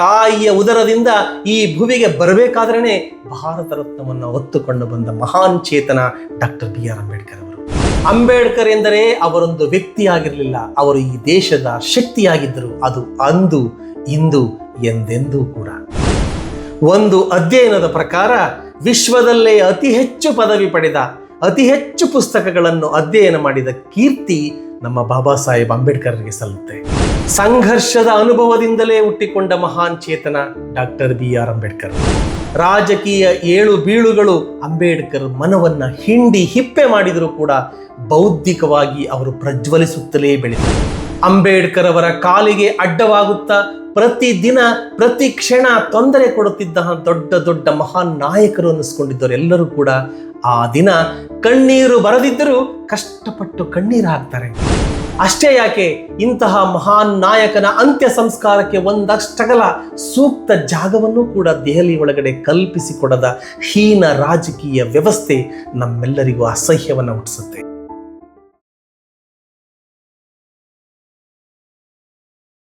ತಾಯಿಯ ಉದರದಿಂದ ಈ ಭುವಿಗೆ ಬರಬೇಕಾದ್ರೇ ಭಾರತ ರತ್ನವನ್ನು ಹೊತ್ತುಕೊಂಡು ಬಂದ ಮಹಾನ್ ಚೇತನ ಡಾಕ್ಟರ್ ಬಿ ಆರ್ ಅಂಬೇಡ್ಕರ್ ಅವರು. ಅಂಬೇಡ್ಕರ್ ಎಂದರೆ ಅವರೊಂದು ವ್ಯಕ್ತಿಯಾಗಿರಲಿಲ್ಲ, ಅವರು ಈ ದೇಶದ ಶಕ್ತಿಯಾಗಿದ್ದರು, ಅದು ಅಂದು, ಇಂದು ಎಂದೆಂದೂ ಕೂಡ. ಒಂದು ಅಧ್ಯಯನದ ಪ್ರಕಾರ ವಿಶ್ವದಲ್ಲೇ ಅತಿ ಹೆಚ್ಚು ಪದವಿ ಪಡೆದ, ಅತಿ ಹೆಚ್ಚು ಪುಸ್ತಕಗಳನ್ನು ಅಧ್ಯಯನ ಮಾಡಿದ ಕೀರ್ತಿ ನಮ್ಮ ಬಾಬಾ ಸಾಹೇಬ್ ಅಂಬೇಡ್ಕರ್ಗೆ ಸಲ್ಲುತ್ತೆ. ಸಂಘರ್ಷದ ಅನುಭವದಿಂದಲೇ ಹುಟ್ಟಿಕೊಂಡ ಮಹಾನ್ ಚೇತನ ಡಾಕ್ಟರ್ ಬಿ ಆರ್ ಅಂಬೇಡ್ಕರ್. ರಾಜಕೀಯ ಏಳು ಬೀಳುಗಳು ಅಂಬೇಡ್ಕರ್ ಮನವನ್ನ ಹಿಂಡಿ ಹಿಪ್ಪೆ ಮಾಡಿದರೂ ಕೂಡ ಬೌದ್ಧಿಕವಾಗಿ ಅವರು ಪ್ರಜ್ವಲಿಸುತ್ತಲೇ ಬೆಳೆದರು. ಅಂಬೇಡ್ಕರ್ ಅವರ ಕಾಲಿಗೆ ಅಡ್ಡವಾಗುತ್ತಾ ಪ್ರತಿದಿನ ಪ್ರತಿ ಕ್ಷಣ ತೊಂದರೆ ಕೊಡುತ್ತಿದ್ದ ದೊಡ್ಡ ದೊಡ್ಡ ಮಹಾನ್ ನಾಯಕರು ಅನ್ನಿಸ್ಕೊಂಡಿದ್ದವರು ಎಲ್ಲರೂ ಕೂಡ ಆ ದಿನ ಕಣ್ಣೀರು ಬರದಿದ್ದರೂ ಕಷ್ಟಪಟ್ಟು ಕಣ್ಣೀರು ಹಾಕ್ತಾರೆ ಅಷ್ಟೇ ಯಾಕೆ ಇಂತಹ ಮಹಾನ್ ನಾಯಕನ ಅಂತ್ಯ ಸಂಸ್ಕಾರಕ್ಕೆ ಒಂದಷ್ಟಗಲ ಸೂಕ್ತ ಜಾಗವನ್ನು ಕೂಡ ದೆಹಲಿ ಒಳಗಡೆ ಕಲ್ಪಿಸಿಕೊಡದ ಹೀನ ರಾಜಕೀಯ ವ್ಯವಸ್ಥೆ ನಮ್ಮೆಲ್ಲರಿಗೂ ಅಸಹ್ಯವನ್ನು ಹುಟ್ಟಿಸುತ್ತೆ